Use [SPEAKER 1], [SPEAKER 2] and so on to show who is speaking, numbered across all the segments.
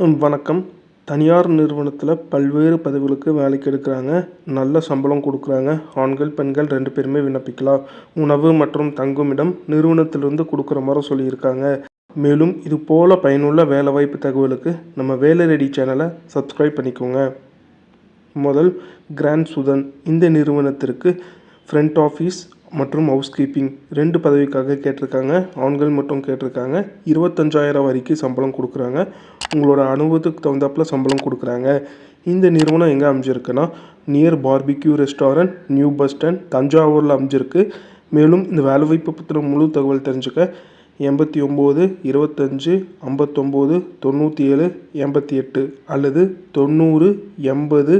[SPEAKER 1] வணக்கம். தனியார் நிறுவனத்தில் பல்வேறு பதவிகளுக்கு வேலைக்கு எடுக்கிறாங்க. நல்ல சம்பளம் கொடுக்குறாங்க. ஆண்கள் பெண்கள் ரெண்டு பேருமே விண்ணப்பிக்கலாம். உணவு மற்றும் தங்குமிடம் நிறுவனத்திலிருந்து கொடுக்குற மாதிரி சொல்லியிருக்காங்க. மேலும் இது போல பயனுள்ள வேலைவாய்ப்பு தகவலுக்கு நம்ம வேலை ரெடி சேனலை சப்ஸ்கிரைப் பண்ணிக்கோங்க. முதல் கிராண்ட் சுதன். இந்த நிறுவனத்திற்கு ஃப்ரண்ட் ஆஃபீஸ் மற்றும் ஹவுஸ் கீப்பிங் ரெண்டு பதவிக்காக கேட்டிருக்காங்க. ஆண்கள் மட்டும் கேட்டிருக்காங்க. இருபத்தஞ்சாயிரம் வரைக்கும் சம்பளம் கொடுக்குறாங்க. உங்களோட அனுபவத்துக்கு தகுந்தாப்புல சம்பளம் கொடுக்குறாங்க. இந்த நிறுவனம் எங்கே அமைஞ்சிருக்குன்னா near barbecue restaurant new bus stand தஞ்சாவூரில் அமைஞ்சிருக்கு. மேலும் இந்த வேலைவாய்ப்பு பற்றின முழு தகவல் தெரிஞ்சுக்க எண்பத்தி ஒம்பது இருபத்தஞ்சு ஐம்பத்தொம்போது தொண்ணூற்றி ஏழு எண்பத்தி எட்டு அல்லது தொண்ணூறு எண்பது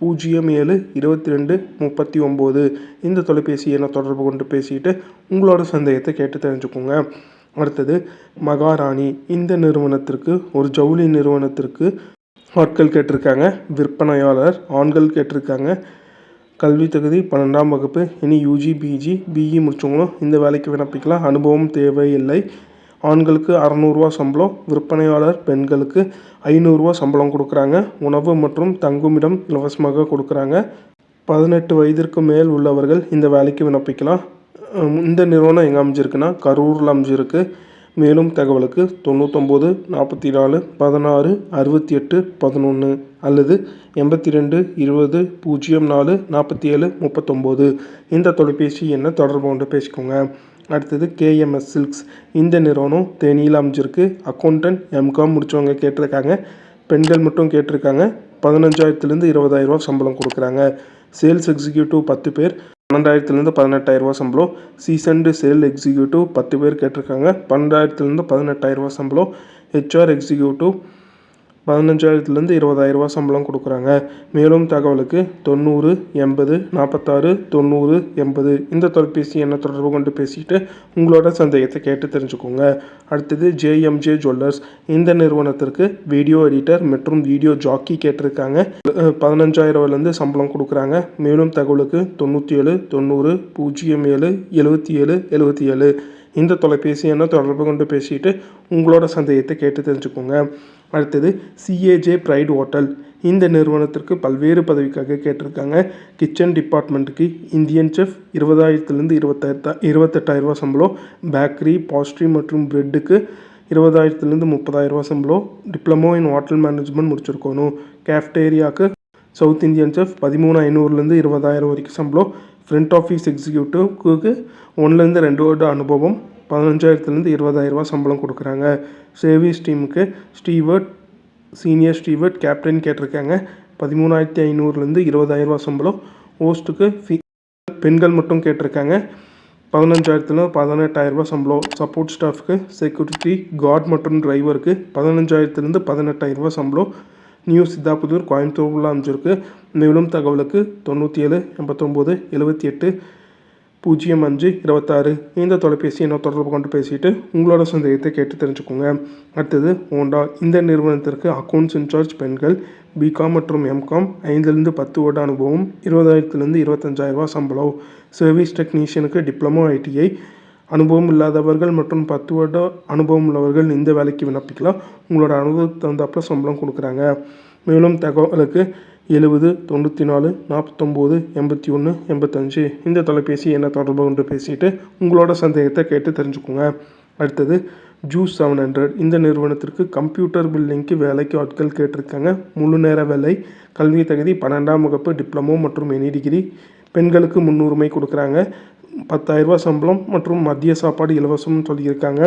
[SPEAKER 1] பூஜ்ஜியம் ஏழு இருபத்தி ரெண்டு முப்பத்தி ஒம்பது இந்த தொலைபேசி எண்ணை தொடர்பு கொண்டு பேசிக்கிட்டு உங்களோட சந்தேகத்தை கேட்டு தெரிஞ்சுக்கோங்க. அடுத்தது மகாராணி. இந்த நிறுவனத்திற்கு ஒரு ஜவுளி நிறுவனத்திற்கு ஆட்கள் கேட்டிருக்காங்க. விற்பனையாளர் ஆண்கள் கேட்டிருக்காங்க. கல்வி தகுதி பன்னெண்டாம் வகுப்பு இனி யூஜி பிஜி பிஇ முடிச்சவங்களும் இந்த வேலைக்கு விண்ணப்பிக்கலாம். அனுபவம் தேவையில்லை. ஆண்களுக்கு அறநூறுவா சம்பளம் விற்பனையாளர் பெண்களுக்கு ஐநூறுரூவா சம்பளம் கொடுக்குறாங்க. உணவு மற்றும் தங்குமிடம் இலவசமாக கொடுக்குறாங்க. பதினெட்டு வயதிற்கு மேல் உள்ளவர்கள் இந்த வேலைக்கு விண்ணப்பிக்கலாம். இந்த நிறுவனம் எங்கே அமைஞ்சிருக்குன்னா கரூரில் அமைஞ்சிருக்கு. மேலும் தகவலுக்கு தொண்ணூத்தொம்பது நாற்பத்தி நாலு பதினாறு அறுபத்தி எட்டு பதினொன்று அல்லது எண்பத்தி ரெண்டு இருபது பூஜ்ஜியம் நாலு நாற்பத்தி ஏழு முப்பத்தொம்போது இந்த தொலைபேசி எண்ணை தொடர்பு கொண்டு பேசிக்கோங்க. அடுத்தது கேஎம்எஸ் சில்க்ஸ். இந்த நிறுவனம் தேனியில் அமைஞ்சிருக்கு. அக்கௌண்டன்ட் எம்காம் முடித்தவங்க கேட்டிருக்காங்க. பெண்கள் மட்டும் கேட்டிருக்காங்க. பதினஞ்சாயிரத்துலேருந்து இருபதாயிரரூவா சம்பளம் கொடுக்குறாங்க. சேல்ஸ் எக்ஸிக்யூட்டிவ் பத்து பேர். பன்னெண்டாயிரத்துலேருந்து பதினெட்டாயிரரூவா சம்பளம். சீசன்டு சேல் எக்ஸிக்யூட்டிவ் பத்து பேர் கேட்டிருக்காங்க. பன்னெண்டாயிரத்துலேருந்து பதினெட்டாயிரரூவா சம்பளம். ஹெச்ஆர் எக்ஸிக்யூட்டிவ் பதினஞ்சாயிரத்துலேருந்து இருபதாயிரரூவா சம்பளம் கொடுக்குறாங்க. மேலும் தகவலுக்கு தொண்ணூறு எண்பது நாற்பத்தாறு தொண்ணூறு எண்பது. இந்த தொலைபேசி எண்ணை தொடர்பு கொண்டு பேசிட்டு உங்களோட சந்தேகத்தை கேட்டு தெரிஞ்சுக்கோங்க. அடுத்தது ஜேஎம்ஜே ஜுவல்லர்ஸ். இந்த நிறுவனத்திற்கு வீடியோ எடிட்டர் மற்றும் வீடியோ ஜாக்கி கேட்டிருக்காங்க. அஹ், பதினஞ்சாயிரம்லேருந்து சம்பளம் கொடுக்குறாங்க. மேலும் தகவலுக்கு தொண்ணூற்றி ஏழு தொண்ணூறு பூஜ்ஜியம் ஏழு எழுபத்தி ஏழு எழுபத்தி ஏழு இந்த தொலைபேசி எண்ணை தொடர்பு கொண்டு பேசிட்டு உங்களோட சந்தேகத்தை கேட்டு தெரிஞ்சுக்கோங்க. அடுத்தது சிஏஜே ப்ரைட் ஹோட்டல் இந்த நிறுவனத்திற்கு பல்வேறு பதவிக்காக கேட்டிருக்காங்க. கிச்சன் டிபார்ட்மெண்ட்டுக்கு இந்தியன் செஃப் இருபதாயிரத்துலேருந்து இருபத்தாயிரத்தா இருபத்தெட்டாயிரரூவா சம்பளம். பேக்கரி பாஸ்ட்ரி மற்றும் ப்ரெட்டுக்கு இருபதாயிரத்துலேருந்து முப்பதாயிரரூவா சம்பளம். டிப்ளமோ இன் ஹோட்டல் மேனேஜ்மெண்ட் முடிச்சிருக்கணும். கேஃப்டேரியாவுக்கு சவுத் இந்தியன் செஃப் பதிமூணு ஐநூறுலேருந்து இருபதாயிரம் வரைக்கும் சம்பளம். ஃப்ரண்ட் ஆஃபீஸ் எக்ஸிக்யூட்டிவ்க்கு ஒன்றுலேருந்து ரெண்டு வருட அனுபவம். பதினஞ்சாயிரத்துலேருந்து இருபதாயிரரூவா சம்பளம் கொடுக்குறாங்க. சேவிஸ் டீமுக்கு ஸ்டீவர்ட் சீனியர் ஸ்டீவர்ட் கேப்டன் கேட்டிருக்காங்க. பதிமூணாயிரத்தி ஐநூறுலேருந்து இருபதாயிரரூவா சம்பளம். ஹோஸ்ட்டுக்கு ஃபீ பெண்கள் மட்டும் கேட்டிருக்காங்க. பதினஞ்சாயிரத்துல பதினெட்டாயிரரூபா சம்பளம். சப்போர்ட் ஸ்டாஃப்க்கு செக்யூரிட்டி கார்ட் மற்றும் டிரைவருக்கு பதினஞ்சாயிரத்துலேருந்து பதினெட்டாயிரரூபா சம்பளம். நியூ சித்தாபுதூர் கோயம்புத்தூர்ல அமைஞ்சிருக்கு. மேலும் தகவலுக்கு தொண்ணூற்றி ஏழு எண்பத்தொம்போது எழுபத்தி எட்டு பூஜ்ஜியம் அஞ்சு இருபத்தாறு இந்த தொலைபேசி என்ன தொடர்பு கொண்டு பேசிட்டு உங்களோட சந்தேகத்தை கேட்டு தெரிஞ்சுக்கோங்க. அடுத்தது ஹோண்டா இந்த நிறுவனத்திற்கு அக்கௌண்ட்ஸ் இன்சார்ஜ் பெண்கள் பிகாம் மற்றும் எம்காம் ஐந்துலேருந்து பத்து வருட அனுபவம் இருபதாயிரத்துலேருந்து இருபத்தஞ்சாயிரரூபா சம்பளம். சர்வீஸ் டெக்னீஷியனுக்கு டிப்ளமோ ஐடிஐ அனுபவம் இல்லாதவர்கள் மற்றும் பத்து வருட அனுபவம் உள்ளவர்கள் இந்த வேலைக்கு விண்ணப்பிக்கலாம். உங்களோட அனுபவத்துக்கு தகுந்தாப்பில் சம்பளம் கொடுக்குறாங்க. மேலும் தகவலுக்கு எழுபது தொண்ணூற்றி நாலு நாற்பத்தொம்போது எண்பத்தி ஒன்று எண்பத்தஞ்சு. இந்த தொலைபேசி என்ன தொடர்பு கொண்டு பேசிட்டு உங்களோட சந்தேகத்தை கேட்டு தெரிஞ்சுக்கோங்க. அடுத்தது ஜூஸ் செவன் ஹண்ட்ரட். இந்த நிறுவனத்திற்கு கம்ப்யூட்டர் பில்லிங்க்கு வேலைக்கு ஆட்கள் கேட்டிருக்காங்க. முழு நேர வேலை கல்வி தகுதி பன்னெண்டாம் வகுப்பு டிப்ளமோ மற்றும் எனி டிகிரி. பெண்களுக்கு முன்னுரிமை கொடுக்குறாங்க. பத்தாயிரரூபா சம்பளம் மற்றும் மதிய சாப்பாடு இலவசம்னு சொல்லியிருக்காங்க.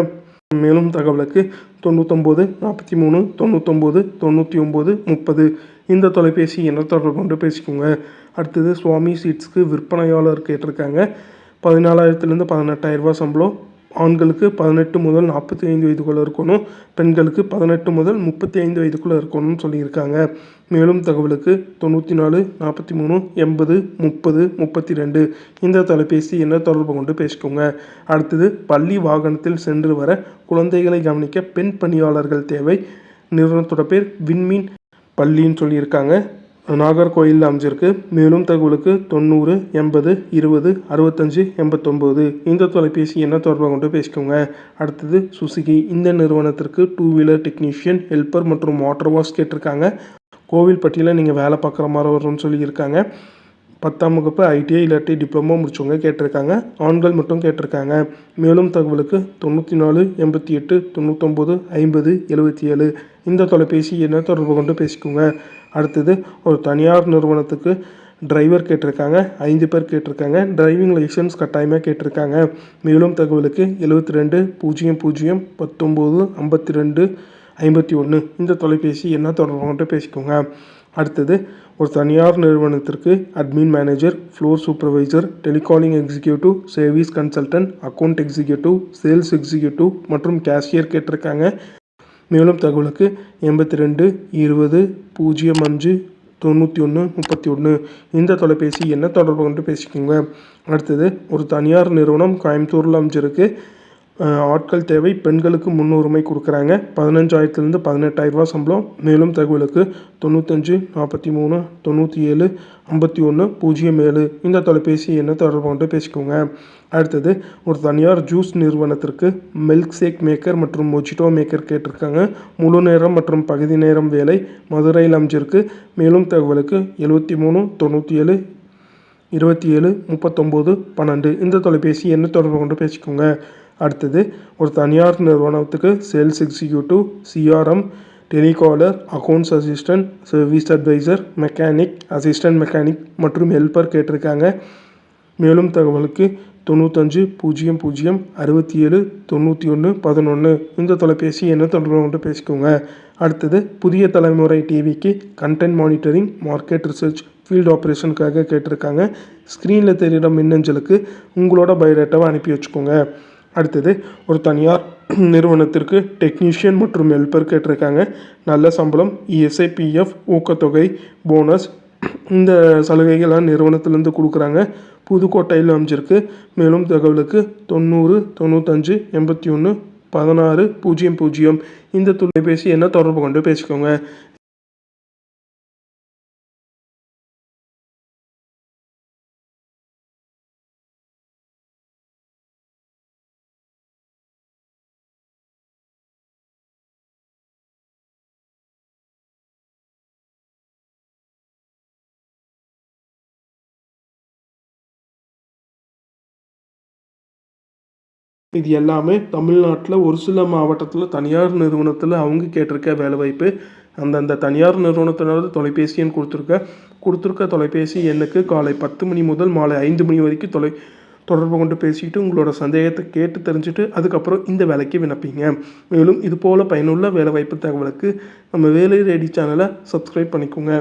[SPEAKER 1] மேலும் தகவலுக்கு தொண்ணூத்தொம்பது நாற்பத்தி மூணு தொண்ணூத்தொம்பது தொண்ணூற்றி ஒம்பது முப்பது. இந்த தொலைபேசி என்ன தொடர்பு கொண்டு பேசிக்கோங்க. அடுத்தது சுவாமி சீட்ஸ்க்கு விற்பனையாளர் கேட்டிருக்காங்க. பதினாலாயிரத்துலேருந்து பதினெட்டாயிரரூபா சம்பளம். ஆண்களுக்கு பதினெட்டு முதல் நாற்பத்தி ஐந்து வயதுக்குள்ளே இருக்கணும் பெண்களுக்கு பதினெட்டு முதல் முப்பத்தி ஐந்து வயதுக்குள்ளே இருக்கணும்னு சொல்லியிருக்காங்க. மேலும் தகவலுக்கு தொண்ணூற்றி நாலு நாற்பத்தி மூணு எண்பது முப்பது முப்பத்தி ரெண்டு இந்த தொலைபேசி என்ன தொடர்பு கொண்டு பேசிக்கோங்க. அடுத்தது பள்ளி வாகனத்தில் சென்று வர குழந்தைகளை கவனிக்க பெண் பணியாளர்கள் தேவை. நிறுவனத்தோட பேர் விண்மீன் பள்ளின்னு சொல்லியிருக்காங்க. நாகர்கோயிலில் அமைஞ்சிருக்கு. மேலும் தகவலுக்கு தொண்ணூறு எண்பது இருபது அறுபத்தஞ்சு எண்பத்தொம்போது. இந்த தொலைபேசி என்ன தொடர்பு கொண்டு பேசிக்கோங்க. அடுத்தது சுசுகி. இந்த நிறுவனத்திற்கு டூ வீலர் டெக்னீஷியன் ஹெல்ப்பர் மற்றும் வாட்டர் வாஷ் கேட்டிருக்காங்க. கோவில்பட்டியில் நீங்கள் வேலை பார்க்குற மாதிரி வரும்னு சொல்லியிருக்காங்க. பத்தாம் வகுப்பு ஐடிஐ இல்லாட்டி டிப்ளமோ முடிச்சவங்க கேட்டிருக்காங்க. ஆண்கள் மட்டும் கேட்டிருக்காங்க. மேலும் தகவலுக்கு தொண்ணூற்றி நாலு எண்பத்தி எட்டு தொண்ணூத்தொம்பது ஐம்பது எழுபத்தி ஏழு. இந்த தொலைபேசி என்ன தொடர்பு கொண்டு பேசிக்கோங்க. அடுத்தது ஒரு தனியார் நிறுவனத்துக்கு டிரைவர் கேட்டிருக்காங்க. ஐந்து பேர் கேட்டிருக்காங்க. டிரைவிங் லைசன்ஸ் கட்டாயமாக கேட்டிருக்காங்க. மேலும் தகவலுக்கு எழுபத்தி ரெண்டு பூஜ்ஜியம் பூஜ்ஜியம் பத்தொம்போது ஐம்பத்தி ரெண்டு ஐம்பத்தி ஒன்று இந்த தொலைபேசி என்ன தொடர்புன்ற பேசிக்கோங்க. அடுத்தது ஒரு தனியார் நிறுவனத்திற்கு admin manager floor supervisor telecalling executive service consultant account executive sales executive மற்றும் கேஷியர் கேட்டிருக்காங்க. மேலும் தகவலுக்கு எண்பத்தி ரெண்டு இருபது பூஜ்ஜியம் அஞ்சு தொண்ணூற்றி ஒன்று முப்பத்தி ஒன்று இந்த தொலைபேசி என்ன தொடர்பு கொண்டு பேசிக்கோங்க? அடுத்தது ஒரு தனியார் நிறுவனம் கோயம்புத்தூரில் அமைஞ்சிருக்கு. ஆட்கள் தேவை. பெண்களுக்கு முன்னுரிமை கொடுக்குறாங்க. பதினஞ்சாயிரத்துலேருந்து பதினெட்டாயிரரூவா சம்பளம். மேலும் தகவலுக்கு தொண்ணூத்தஞ்சு நாற்பத்தி மூணு தொண்ணூற்றி ஏழு ஐம்பத்தி ஒன்று பூஜ்ஜியம் ஏழு. இந்த தொலைபேசி என்ன தொடர்பு கொண்டு பேசிக்கோங்க. அடுத்தது ஒரு தனியார் ஜூஸ் நிறுவனத்திற்கு மில்க் ஷேக் மேக்கர் மற்றும் மொஜிட்டோ மேக்கர் கேட்டிருக்காங்க. முழு நேரம் மற்றும் பகுதி நேரம் வேலை மதுரையில் அமைஞ்சிருக்கு. மேலும் தகவலுக்கு எழுபத்தி மூணு தொண்ணூற்றி ஏழு இருபத்தி ஏழு முப்பத்தொம்போது பன்னெண்டு. இந்த தொலைபேசி என்ன தொடர்பு கொண்டு பேசிக்கோங்க. அடுத்தது ஒரு தனியார் நிறுவனத்துக்கு sales executive CRM telecaller accounts assistant service advisor mechanic assistant mechanic மற்றும் ஹெல்ப்பர் கேட்டிருக்காங்க. மேலும் தகவலுக்கு தொண்ணூத்தஞ்சு பூஜ்ஜியம் பூஜ்ஜியம் அறுபத்தி ஏழு தொண்ணூற்றி ஒன்று பதினொன்று இந்த தொலைபேசி என்ன தொடர்பு கொண்டு பேசிக்கோங்க. அடுத்தது புதிய தலைமுறை டிவிக்கு content monitoring market research field ஆப்ரேஷனுக்காக கேட்டிருக்காங்க. ஸ்க்ரீனில் தெரிகிற மின்னஞ்சலுக்கு உங்களோட பயோடேட்டாவை அனுப்பி வச்சுக்கோங்க. அடுத்தது ஒரு தனியார் நிறுவனத்திற்கு டெக்னீஷியன் மற்றும் ஹெல்பர் கேட்டிருக்காங்க. நல்ல சம்பளம் இஎஸ்ஐ பிஎஃப் ஊக்கத்தொகை போனஸ் இந்த சலுகைகள்லாம் நிறுவனத்திலேருந்து கொடுக்குறாங்க. புதுக்கோட்டையில் அமைஞ்சிருக்கு. மேலும் தகவலுக்கு தொண்ணூறு தொண்ணூத்தஞ்சு எண்பத்தி ஒன்று பதினாறு பூஜ்ஜியம் பூஜ்ஜியம். இந்த தொலைபேசி என்ன தொடர்பு கொண்டு பேசிக்கோங்க. இது எல்லாமே தமிழ்நாட்டில் ஒரு சில மாவட்டத்தில் தனியார் நிறுவனத்தில் அவங்க கேட்டிருக்க வேலைவாய்ப்பு. அந்தந்த தனியார் நிறுவனத்தினோட தொலைபேசி எண் கொடுத்துருக்க கொடுத்துருக்க தொலைபேசி எண்ணுக்கு காலை பத்து மணி முதல் மாலை ஐந்து மணி வரைக்கும் தொலை தொடர்பு கொண்டு பேசிட்டு உங்களோட சந்தேகத்தை கேட்டு தெரிஞ்சுட்டு அதுக்கப்புறம் இந்த வேலைக்கு விண்ணப்பிங்க. மேலும் இதுபோல் பயனுள்ள வேலைவாய்ப்பு தகவலுக்கு நம்ம வேலை ரேடி சேனலை சப்ஸ்கிரைப் பண்ணிக்கோங்க.